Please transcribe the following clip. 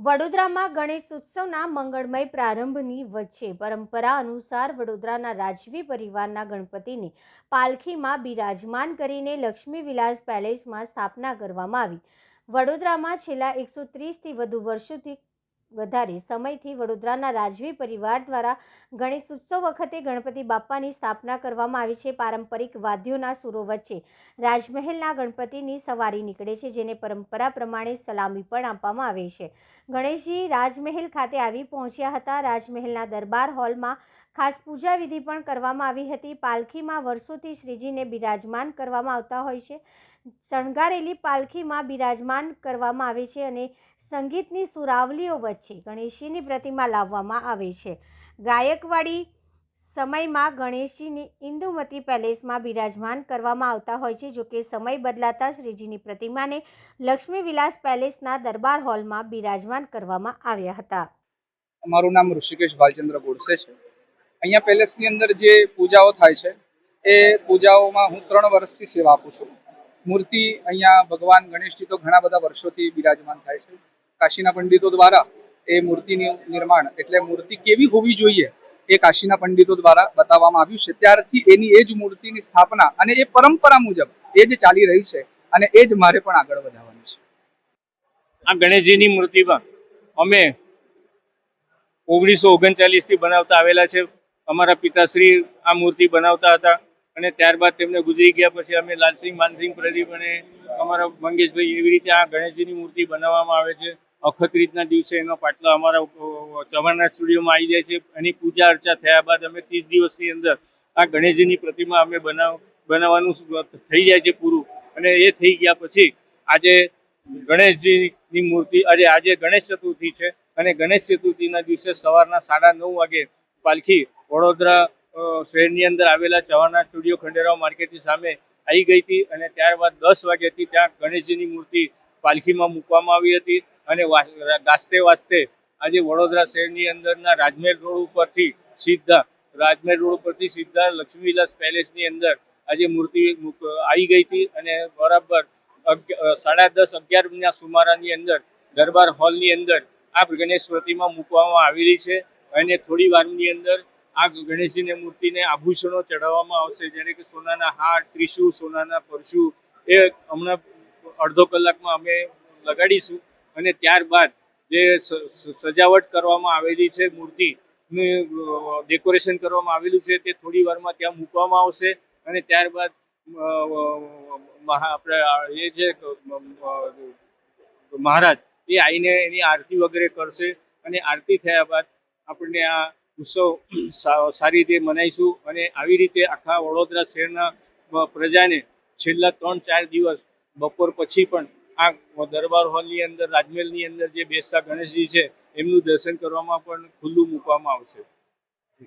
વડોદરામાં ગણેશ ઉત્સવના મંગળમય પ્રારંભની વચ્ચે પરંપરા અનુસાર વડોદરાના રાજવી પરિવારના ગણપતિને પાલખીમાં બિરાજમાન કરીને લક્ષ્મી વિલાસ પેલેસમાં સ્થાપના કરવામાં આવી. વડોદરામાં છેલ્લા એકસો ત્રીસથી વધુ વર્ષોથી વધારે સમયથી વડોદરાના રાજવી પરિવાર દ્વારા ગણેશ ઉત્સવ વખતે ગણપતિ બાપ્પાની સ્થાપના કરવામાં આવી છે. પારંપરિક વાદ્યોના સુરો વચ્ચે રાજમહેલના ગણપતિની સવારી નીકળે છે, જેને પરંપરા પ્રમાણે સલામી પણ આપવામાં આવે છે. ગણેશજી રાજમહેલ ખાતે આવી પહોંચ્યા હતા. રાજમહેલના દરબાર હોલમાં ખાસ પૂજા વિધિ પણ કરવામાં આવી હતી. પાલખીમાં વર્ષોથી શ્રીજીને બિરાજમાન કરવામાં આવતા હોય છે. શણગારેલી પાલખીમાં બિરાજમાન કરવામાં આવે છે અને સંગીતની સુરાવલીઓ વચ્ચે ગણેશજીની પ્રતિમા લાવવામાં આવે છે. ગાયકવાડી સમયમાં ગણેશજીની ઇન્દુમતી પેલેસમાં બિરાજમાન કરવામાં આવતા હોય છે જોકે સમય બદલાતા શ્રીજીની પ્રતિમાને લક્ષ્મી વિલાસ પેલેસના દરબાર હોલમાં બિરાજમાન કરવામાં આવ્યા હતા. મારું નામ ઋષિકેશ ભાલચંદ્ર ગોડસે છે. અહીંયા પેલેસની અંદર જે પૂજાઓ થાય છે, એ પૂજાઓમાં હું ત્રણ વર્ષથી સેવા આપું છું. મૂર્તિ અહીંયા ભગવાન ગણેશજી તો ઘણા બધા વર્ષોથી બિરાજમાન થાય છે. કાશીના પંડિતો દ્વારા એ મૂર્તિનું નિર્માણ એટલે મૂર્તિ કેવી હોવી જોઈએ એ કાશીના પંડિતો દ્વારા બતાવવામાં આવ્યું છે. ત્યારથી એની એ જ મૂર્તિની સ્થાપના અને એ પરંપરા મુજબ એ જ ચાલી રહી છે અને એ જ મારે પણ આગળ વધારવાનું છે. આ ગણેશજીની મૂર્તિમાં અમે ઓગણીસો ઓગણચાલીસથી બનાવતા આવેલા છે. અમારા પિતાશ્રી આ મૂર્તિ બનાવતા હતા અને ત્યારબાદ તેમને ગુજરી ગયા પછી અમે લાલસિંહ માનસિંહ પ્રદીપ અને અમારા મંગેશભાઈ એવી રીતે આ ગણેશજીની મૂર્તિ બનાવવામાં આવે છે. અખત્રીજના દિવસે એનો પાટલો અમારા ચવાણના સ્ટુડિયોમાં આવી જાય છે. એની પૂજા અર્ચા થયા બાદ અમે ત્રીસ દિવસની અંદર આ ગણેશજીની પ્રતિમા અમે બનાવ બનાવવાનું થઈ જાય છે પૂરું. અને એ થઈ ગયા પછી આજે ગણેશજીની મૂર્તિ અરે આજે ગણેશ ચતુર્થી છે. અને ગણેશ ચતુર્થીના દિવસે સવારના સાડા નવ વાગે પાલખી વડોદરા શહેરની અંદર આવેલા ચવાણના સ્ટુડિયો ખંડેરાવ માર્કેટની સામે આવી ગઈ હતી. અને ત્યારબાદ દસ વાગ્યાથી ત્યાં ગણેશજીની મૂર્તિ પાલખીમાં મૂકવામાં આવી હતી. અને ગાજતે વાજતે આજે વડોદરા શહેરની અંદરના રાજમહેલ રોડ ઉપરથી સીધા, રાજમહેલ રોડ ઉપરથી સીધા લક્ષ્મીવિલાસ પેલેસની અંદર આજે મૂર્તિ આવી ગઈ હતી અને બરાબર સાડા દસ અગિયારના સુમારાની અંદર, દરબાર હોલની અંદર આ ગણેશ પ્રતિમા મૂકવામાં આવેલી છે અને થોડી વારની અંદર આ ગણેશજીની મૂર્તિને આભૂષણો ચઢાવવામાં આવશે. જેને કે સોનાના હાર ત્રિશુ સોનાના પરશુ એ હમણાં અડધો કલાકમાં અમે લગાડીશું. અને ત્યારબાદ જે સજાવટ કરવામાં આવેલી છે મૂર્તિ ડેકોરેશન કરવામાં આવેલું છે, તે થોડી વારમાં ત્યાં મૂકવામાં આવશે અને ત્યારબાદ આપણે એ જે મહારાજ, એ આવીને એની આરતી વગેરે કરશે અને આરતી થયા બાદ આપણને આ ઉત્સવ સારી રીતે મનાવીશું અને આવી રીતે આખા વડોદરા શહેરના પ્રજાને છેલ્લા ત્રણ ચાર દિવસ બપોર પછી પણ આ દરબાર હોલની અંદર રાજમહેલની અંદર જે બેસતા ગણેશજી છે, એમનું દર્શન કરવામાં પણ ખુલ્લું મૂકવામાં આવશે.